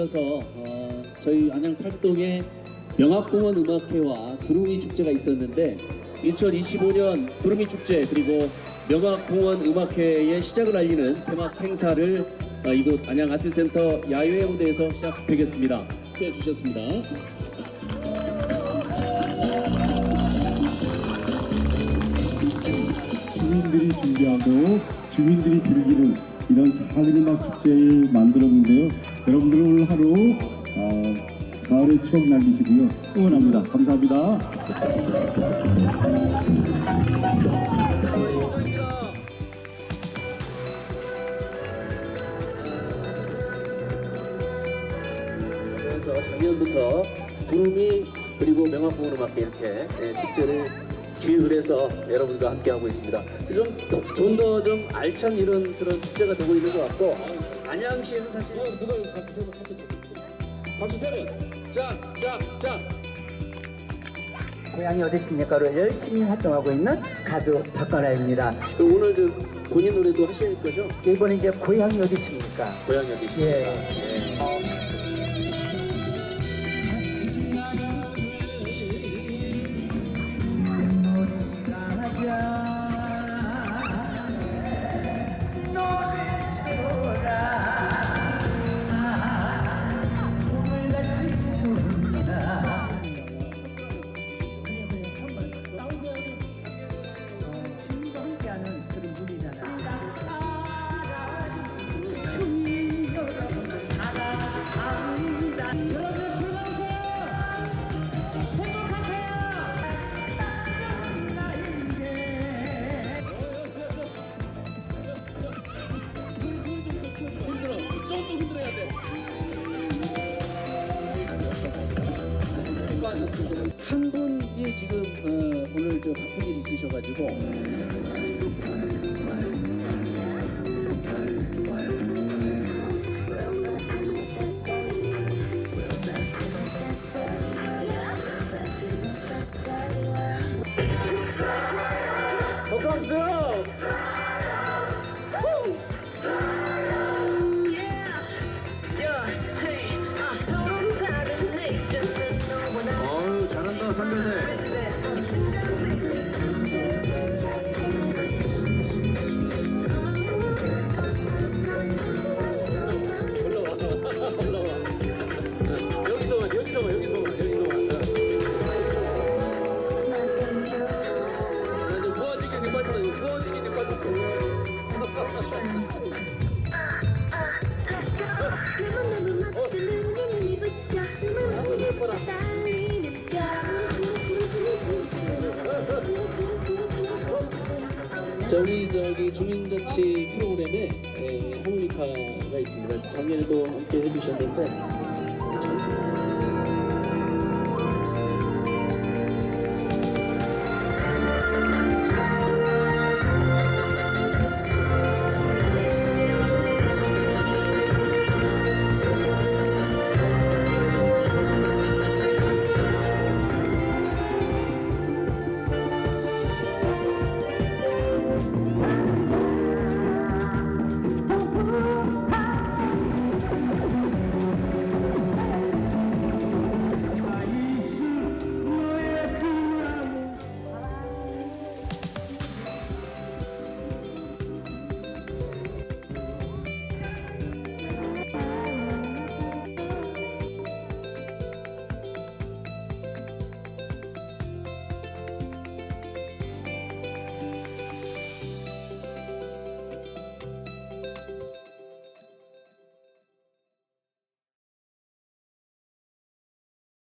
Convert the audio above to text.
이어서 어, 저희 안양 팔동에 명학공원 음악회와 두루미 축제가 있었는데 2025년 두루미 축제 그리고 명학공원 음악회의 시작을 알리는 개막 행사를 어, 이곳 안양 아트센터 야외 무대에서 시작되겠습니다. 해 주셨습니다. 주민들이 준비하고 주민들이 즐기는 이런 작은 음악 축제를 만들었는데요. 여러분들 오늘 하루 어, 가을의 추억 남기시고요. 응원합니다. 감사합니다. 그래서 작년부터 두루미 그리고 명학공원 음악회 이렇게 예, 축제를 기획을 해서 여러분과 함께 하고 있습니다. 좀더좀 알찬 이런 그런 축제가 되고 있는 것 같고 안양시에서 사실 누가 여기서 박수 세번 함께 쳤었어요. 박수 세번 짝짝짝 고향이 어디십니까로 열심히 활동하고 있는 가수 박가라입니다. 그럼 오늘 저 본인 노래도 하실 거죠? 이번에 이제 고향이 어디십니까? 고향이 어디십니까? 예. 한 분이 지금 어, 오늘 저 바쁜 일 있으셔가지고 잘한다 선배들. 올라와 올라와. 여기서만 여기서만 여기서만 여기서만. 나 이제 부어지게 니 빠졌다 이거 부어지게 니 빠졌어. 저기 저기 주민자치 프로그램에 에, 하모니카가 있습니다. 작년에도 함께 해주셨는데